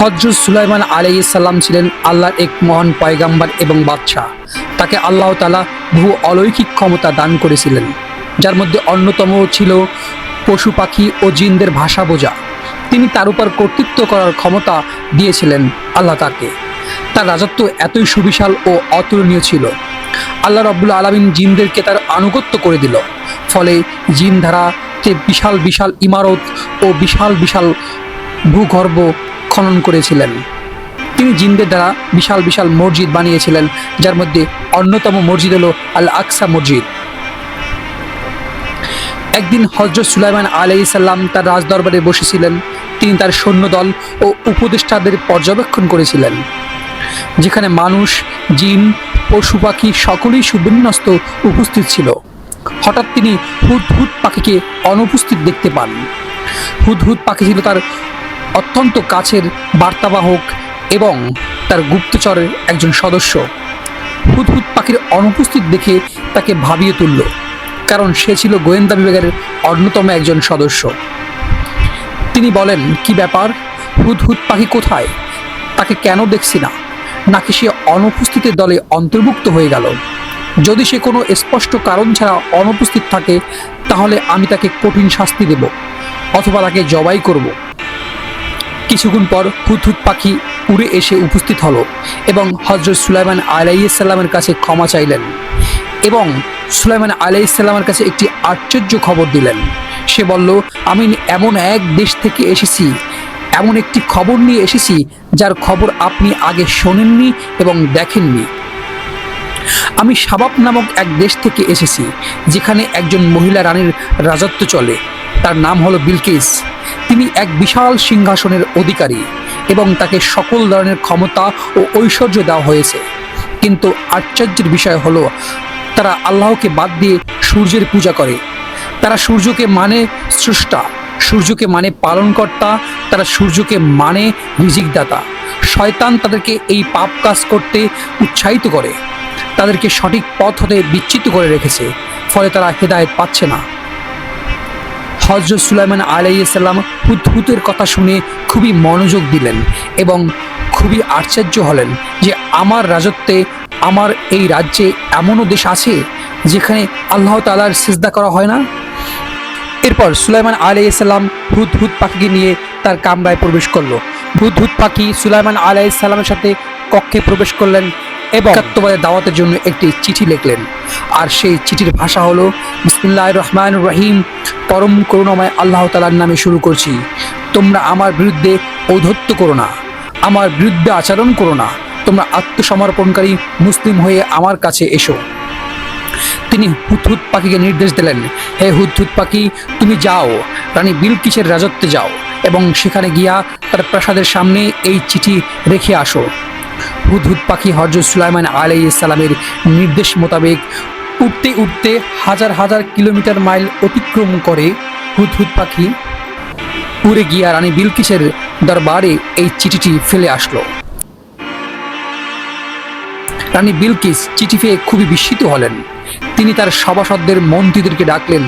হজরত সুলাইমান আলাই সাল্লাম ছিলেন আল্লাহর এক মহান পয়গাম্বার এবং বাদশাহ। তাকে আল্লাহ তালা বহু অলৌকিক ক্ষমতা দান করেছিলেন, যার মধ্যে অন্যতম ছিল পশু পাখি ও জিনদের ভাষা বোঝা। তিনি তার উপর কর্তৃত্ব করার ক্ষমতা দিয়েছিলেন আল্লাহ তাকে। তার রাজত্ব এতই সুবিশাল ও অতুলনীয় ছিল। আল্লাহ রব্বুল আলমিন জিনদেরকে তার আনুগত্য করে দিল, ফলে জিন ধারাতে বিশাল বিশাল ইমারত ও বিশাল বিশাল ভূগর্ভ খনন করেছিলেন। তিনি জিনদের দ্বারা বিশাল বিশাল মসজিদ বানিয়েছিলেন, যার মধ্যে অন্যতম মসজিদ হল আল আকসা মসজিদ। একদিন হজরত সুলাইমান আলাই সাল্লাম তার রাজদরবারে বসেছিলেন। তিনি তার সৈন্যদল ও উপদেষ্টাদের পর্যবেক্ষণ করেছিলেন, যেখানে মানুষ, জিন, পশু পাখি সকলেই সুবিন্যস্ত উপস্থিত ছিল। হঠাৎ তিনি হুদ হুদ পাখিকে অনুপস্থিত দেখতে পান। হুদ হুদ পাখি ছিল তার অত্যন্ত কাছের বার্তাবাহক এবং তার গুপ্তচরের একজন সদস্য। হুদ হুদ পাখির অনুপস্থিত দেখে তাকে ভাবিয়ে তুলল, কারণ সে ছিল গোয়েন্দা বিভাগের অন্যতম একজন সদস্য। তিনি বলেন, কি ব্যাপার? হুদ হুদ পাখি কোথায়? তাকে কেন দেখছি না? নাকি সে অনুপস্থিতের দলে অন্তর্ভুক্ত হয়ে গেল? যদি সে কোনো স্পষ্ট কারণ ছাড়া অনুপস্থিত থাকে, তাহলে আমি তাকে কঠিন শাস্তি দেব, অথবা তাকে জবাই করব। কিছুক্ষণ পর হুদহুদ পাখি উড়ে এসে উপস্থিত হলো এবং হজরত সুলাইমান আলাইসাল্লামের কাছে ক্ষমা চাইলেন এবং সুলাইমান আলাইসাল্লামের কাছে একটি আশ্চর্য খবর দিলেন। সে বলল, আমি এমন এক দেশ থেকে এসেছি, এমন একটি খবর নিয়ে এসেছি যার খবর আপনি আগে শোনেননি এবং দেখেননি। আমি সাবাব নামক এক দেশ থেকে এসেছি, যেখানে একজন মহিলা রানীর রাজত্ব চলে। তার নাম হলো বিলকিস। তিনি এক বিশাল সিংহাসনের অধিকারী এবং তাকে সকল ধরনের ক্ষমতা ও ঐশ্বর্য দেওয়া হয়েছে। কিন্তু আশ্চর্যের বিষয় হলো, তারা আল্লাহকে বাদ দিয়ে সূর্যের পূজা করে। তারা সূর্যকে মানে স্রষ্টা, সূর্যকে মানে পালনকর্তা, তারা সূর্যকে মানে রিজিকদাতা। শয়তান তাদেরকে এই পাপ কাজ করতে উৎসাহিত করে। তাদেরকে সঠিক পথ হতে বিচ্ছিত করে রেখেছে, ফলে তারা হেদায়েত পাচ্ছে না। হজরত সুলাইমান আলাইসাল্লাম হুদহুতের কথা শুনে খুবই মনোযোগ দিলেন এবং খুবই আশ্চর্য হলেন যে আমার রাজত্বে আমার এই রাজ্যে এমনও দেশ আছে যেখানে আল্লাহ তালার সিজদা করা হয় না? এরপর সুলাইমান আলাইসাল্লাম হুদহুদ পাখিকে নিয়ে তার কামরায় প্রবেশ করল। হুদহুদ পাখি সুলাইমান আলাইসাল্লামের সাথে কক্ষে প্রবেশ করলেন। এবং একাত্মবাদের দাওয়াতের জন্য একটি চিঠি লিখলেন। আর সেই চিঠির ভাষা হলো বিসমুল্লাহ রহমান রহিম, পরম করুণাময় আল্লাহ তালার নামে শুরু করছি। তোমরা আমার বিরুদ্ধে ঔধত্য করো না, আমার বিরুদ্ধে আচরণ করো না। তোমরা আত্মসমর্পণকারী মুসলিম হয়ে আমার কাছে এসো। তিনি হুদহুদ পাখিকে নির্দেশ দিলেন, হে হুদহুদ পাখি, তুমি যাও, রানী বিলকিসের রাজত্বে যাও এবং সেখানে গিয়া তার প্রাসাদের সামনে এই চিঠি রেখে আসো। হুদহুদ পাখি হজরত সুলাইমান আলাই ইসলামের নির্দেশ মোতাবেক উঠতে উঠতে হাজার হাজার কিলোমিটার মাইল অতিক্রম করে হুদহুদ পাখি উড়ে গিয়া রানী বিলকিসের দরবারে এই চিঠিটি ফেলে আসলো। রানী বিলকিস চিঠি পেয়ে খুবই বিস্মিত হলেন। তিনি তার সভাসদদের মন্ত্রীদেরকে ডাকলেন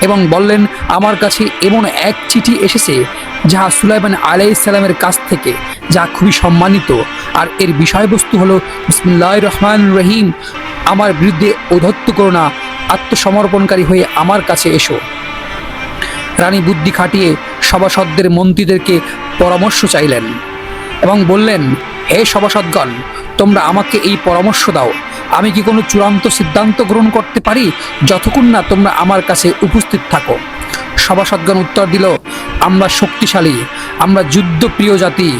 এবং বললেন, আমার কাছে এমন এক চিঠি এসেছে যাহা সুলাইমান আলাইসাল্লামের কাছ থেকে, যা খুবই সম্মানিত। আর এর বিষয়বস্তু হলো বিসমুল্লাহ রহমান রহিম, আমার বিরুদ্ধে ঔধত্য করো না, আত্মসমর্পণকারী হয়ে আমার কাছে এসো। রানী বুদ্ধি খাটিয়ে সভাসদদের মন্ত্রীদেরকে পরামর্শ চাইলেন এবং বললেন, হে সভাসদগণ, তোমরা আমাকে এই পরামর্শ দাও। আমি কি কোনো চূড়ান্ত সিদ্ধান্ত গ্রহণ করতে পারি? যতক্ষণ না তোমরা আমার কাছে উপস্থিত থাকো। সভাসদগণ উত্তর দিল, আমরা শক্তিশালী, আমরা যুদ্ধপ্রিয় জাতি।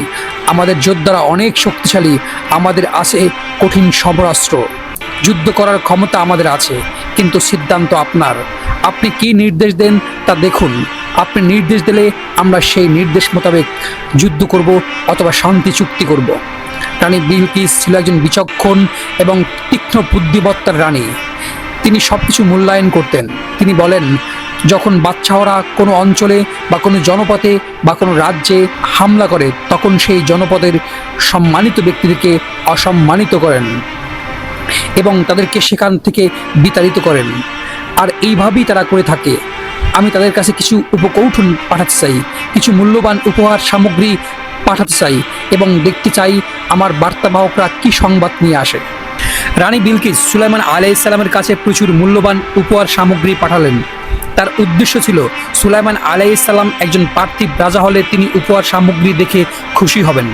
আমাদের যোদ্ধারা অনেক শক্তিশালী, আমাদের আছে কঠিন সমরাস্ত্র যুদ্ধ করার ক্ষমতা আমাদের আছে, কিন্তু সিদ্ধান্ত আপনার। আপনি কি নির্দেশ দেন তা দেখুন। আপনি নির্দেশ দিলে আমরা সেই নির্দেশ মোতাবেক যুদ্ধ করব অথবা শান্তি চুক্তি করব। রানী বিলকিস ছিল একজন বিচক্ষণ এবং তীক্ষ্ণ বুদ্ধিমত্তার রানী। তিনি সব কিছু মূল্যায়ন করতেন। তিনি বলেন যখন বাচ্চারা কোনো অঞ্চলে বা কোনো জনপথে বা কোনো রাজ্যে হামলা করে, তখন সেই জনপদের সম্মানিত ব্যক্তিদেরকে অসম্মানিত করেন এবং তাদেরকে সেখান থেকে বিতাড়িত করেন। আর এইভাবেই তারা করে থাকে। আমি তাদের কাছে কিছু উপকৌঠন পাঠাতে চাই, কিছু মূল্যবান উপহার সামগ্রী পাঠাতে চাই এবং দেখতে চাই আমার বার্তাবাহকরা কি সংবাদ নিয়ে আসে। রানী বিলকিস সুলাইমান আলাইসাল্লামের কাছে প্রচুর মূল্যবান উপহার সামগ্রী পাঠালেন। তার উদ্দেশ্য ছিল সুলাইমান আলাইসাল্লাম একজন পার্থিব রাজা হলে তিনি উপহার সামগ্রী দেখে খুশি হবেন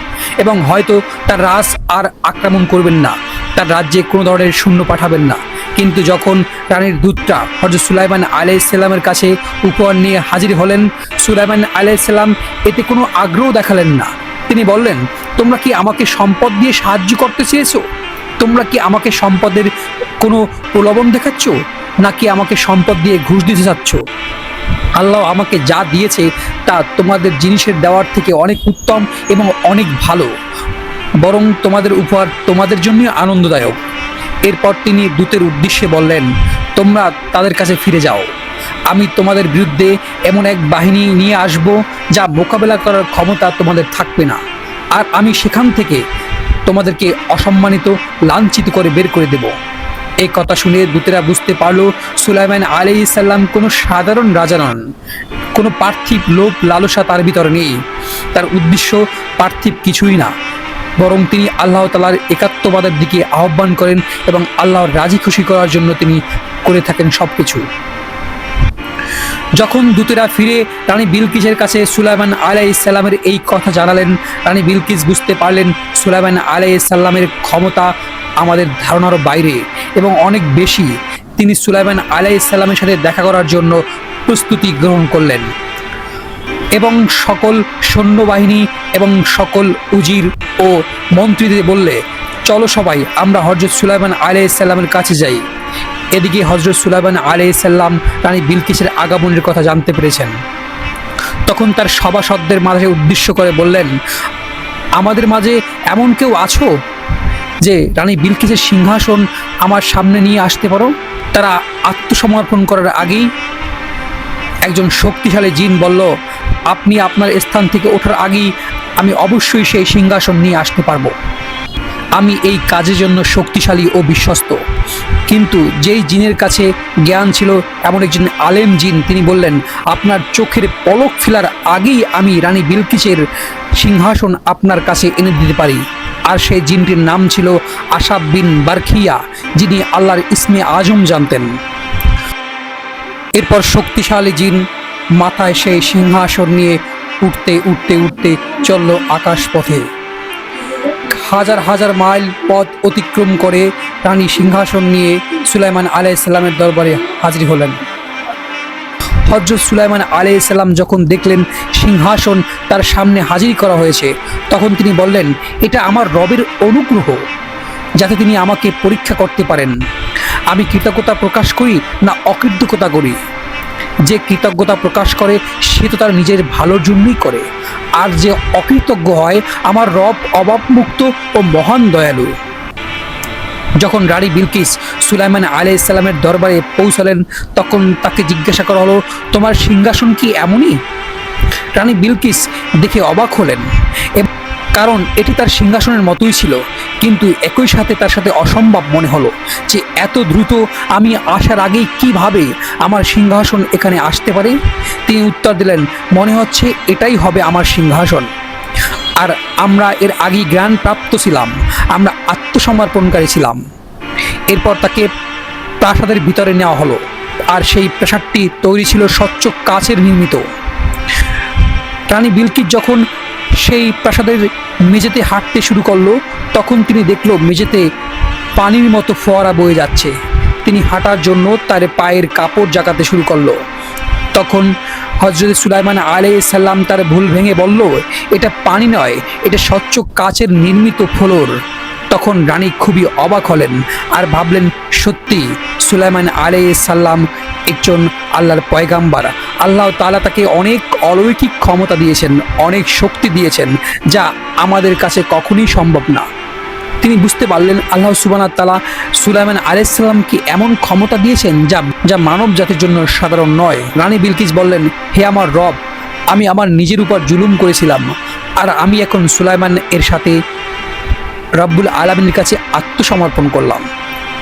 এবং হয়তো তার রাজ আর আক্রমণ করবেন না, তার রাজ্যে কোনো ধরনের শূন্য পাঠাবেন না। কিন্তু যখন রানীর দূতটা হজরত সুলাইমান আলাইসাল্লামের কাছে উপহার নিয়ে হাজির হলেন, সুলাইমান আলাইসাল্লাম এতে কোনো আগ্রহ দেখালেন না। তিনি বললেন, তোমরা কি আমাকে সম্পদ দিয়ে সাহায্য করতে চেয়েছো? তোমরা কি আমাকে সম্পদের কোনো প্রলোভন দেখাচ্ছ? নাকি আমাকে সম্পদ দিয়ে ঘুষ দিতে চাচ্ছ? আল্লাহ আমাকে যা দিয়েছে তা তোমাদের জিনিসের দেওয়ার থেকে অনেক উত্তম এবং অনেক ভালো। বরং তোমাদের উপহার তোমাদের জন্যই আনন্দদায়ক। এরপর তিনি দূতের উদ্দেশ্যে বললেন, তোমরা তাদের কাছে ফিরে যাও। আমি তোমাদের বিরুদ্ধে এমন এক বাহিনী নিয়ে আসব যা মোকাবেলা করার ক্ষমতা তোমাদের থাকবে না। আর আমি সেখান থেকে তোমাদেরকে অসম্মানিত, লাঞ্ছিত করে বের করে দেব। এই কথা শুনে দূতেরা বুঝতে পারল সুলাইমান আলি ইসাল্লাম কোনো সাধারণ রাজা নন। কোনো পার্থিব লোভ লালসা তার ভিতরে নেই। তার উদ্দেশ্য পার্থিব কিছুই না। বরং তিনি আল্লাহ তালার একাত্মবাদের দিকে আহ্বান করেন এবং আল্লাহর রাজি খুশি করার জন্য তিনি করে থাকেন সব কিছু যখন দূতেরা ফিরে রানী বিলকিসের কাছে সুলাইমান আলাই ইসাল্লামের এই কথা জানালেন, রানী বিলকিস বুঝতে পারলেন সুলাইমান আলাই ইসাল্লামের ক্ষমতা আমাদের ধারণার বাইরে এবং অনেক বেশি তিনি সুলাইমান আলাই ইসাল্লামের সাথে দেখা করার জন্য প্রস্তুতি গ্রহণ করলেন। এবং সকল সৈন্যবাহিনী এবং সকল উজির ও মন্ত্রীদের বললে, চলো সবাই, আমরা হজরত সুলাইমান আলাইসাল্লামের কাছে যাই। এদিকে হজরত সুলাইমান আলাইসাল্লাম রানী বিলকিসের আগমনের কথা জানতে পেরেছেন। তখন তার সভাসদদের মাঝে উদ্দেশ্য করে বললেন, আমাদের মাঝে এমন কেউ আছো? যে রানী বিলকিসের সিংহাসন আমার সামনে নিয়ে আসতে পারো। তারা আত্মসমর্পণ করার আগেই একজন শক্তিশালী জিন বলল, আপনি আপনার স্থান থেকে ওঠার আগেই আমি অবশ্যই সেই সিংহাসন নিয়ে আসতে পারব। আমি এই কাজের জন্য শক্তিশালী ও বিশ্বস্ত। কিন্তু যেই জিনের কাছে জ্ঞান ছিল, এমন একজন আলেম জিন, তিনি বললেন, আপনার চোখের পলক ফেলার আগেই আমি রানী বিলকিসের সিংহাসন আপনার কাছে এনে দিতে পারি। আর সেই জিনটির নাম ছিল আসাব বিন বারখিয়া, যিনি আল্লাহর ইসমে আজম জানতেন। এরপর শক্তিশালী জিন মাথায় সেই সিংহাসন নিয়ে উঠতে উঠতে উঠতে চলল আকাশ পথে হাজার হাজার মাইল পথ অতিক্রম করে রানী সিংহাসন নিয়ে সুলাইমান আলাইসাল্লামের দরবারে হাজির হলেন। হজরত সুলাইমান আলাইসাল্লাম যখন দেখলেন সিংহাসন তার সামনে হাজির করা হয়েছে, তখন তিনি বললেন, এটা আমার রবের অনুগ্রহ, যাতে তিনি আমাকে পরীক্ষা করতে পারেন। আমি কৃতজ্ঞতা প্রকাশ করি না অকৃতজ্ঞতা করি। যে কৃতজ্ঞতা প্রকাশ করে, সে তো তার নিজের ভালোর জন্যই করে। আর যে অকৃতজ্ঞ হয়, আমার রব অভাবমুক্ত ও মহান দয়ালু। যখন রানী বিলকিস সুলাইমান আলি ইসলামের দরবারে পৌঁছালেন, তখন তাকে জিজ্ঞাসা করা হলো, তোমার সিংহাসন কি এমনই? রানী বিলকিস দেখে অবাক হলেন। কারণ এটি তার সিংহাসনের মতোই ছিল, কিন্তু একই সাথে তার সাথে অসম্ভব মনে হলো যে এত দ্রুত আমি আসার আগেই কীভাবে আমার সিংহাসন এখানে আসতে পারে? তিনি উত্তর দিলেন, মনে হচ্ছে এটাই হবে আমার সিংহাসন। আর আমরা এর আগেই জ্ঞান প্রাপ্ত ছিলাম। আমরা আত্মসমর্পণকারী ছিলাম। এরপর তাকে প্রাসাদের ভিতরে নেওয়া হলো। আর সেই প্রাসাদটি তৈরি ছিল স্বচ্ছ কাচের নির্মিত। রানী বিলকিত যখন সেই প্রাসাদের মেঝেতে হাঁটতে শুরু করল, তখন তিনি দেখল মেঝেতে পানির মতো ফোয়ারা বয়ে যাচ্ছে। তিনি হাঁটার জন্য তার পায়ের কাপড় জাগাতে শুরু করল। তখন হজরত সুলাইমান আলাই সাল্লাম তার ভুল ভেঙে বলল, এটা পানি নয়, এটা স্বচ্ছ কাচের নির্মিত ফ্লোর। তখন রানী খুবই অবাক হলেন আর ভাবলেন, সত্যি, সুলাইমান আলাই সাল্লাম একজন আল্লাহর পয়গাম্বার। আল্লাহ তালা তাকে অনেক অলৌকিক ক্ষমতা দিয়েছেন, অনেক শক্তি দিয়েছেন, যা আমাদের কাছে কখনই সম্ভব না। তিনি বুঝতে পারলেন আল্লাহ সুবানা তালা সুলাইমান আলাইসাল্লামকে এমন ক্ষমতা দিয়েছেন যা যা মানব জাতির জন্য সাধারণ নয়। রানী বিলকিস বললেন, হে আমার রব, আমি আমার নিজের উপর জুলুম করেছিলাম আর আমি এখন সুলাইমান এর সাথে রব্বুল আলমিনের কাছে আত্মসমর্পণ করলাম।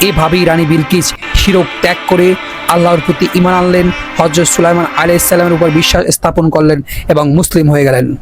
এভাবেই রানী বিলকিস শিরক ত্যাগ করে আল্লাহর প্রতি ইমান আনলেন। হজরত সুলাইমান আলাইসাল্লামের উপর বিশ্বাস স্থাপন করলেন এবং মুসলিম হয়ে গেলেন।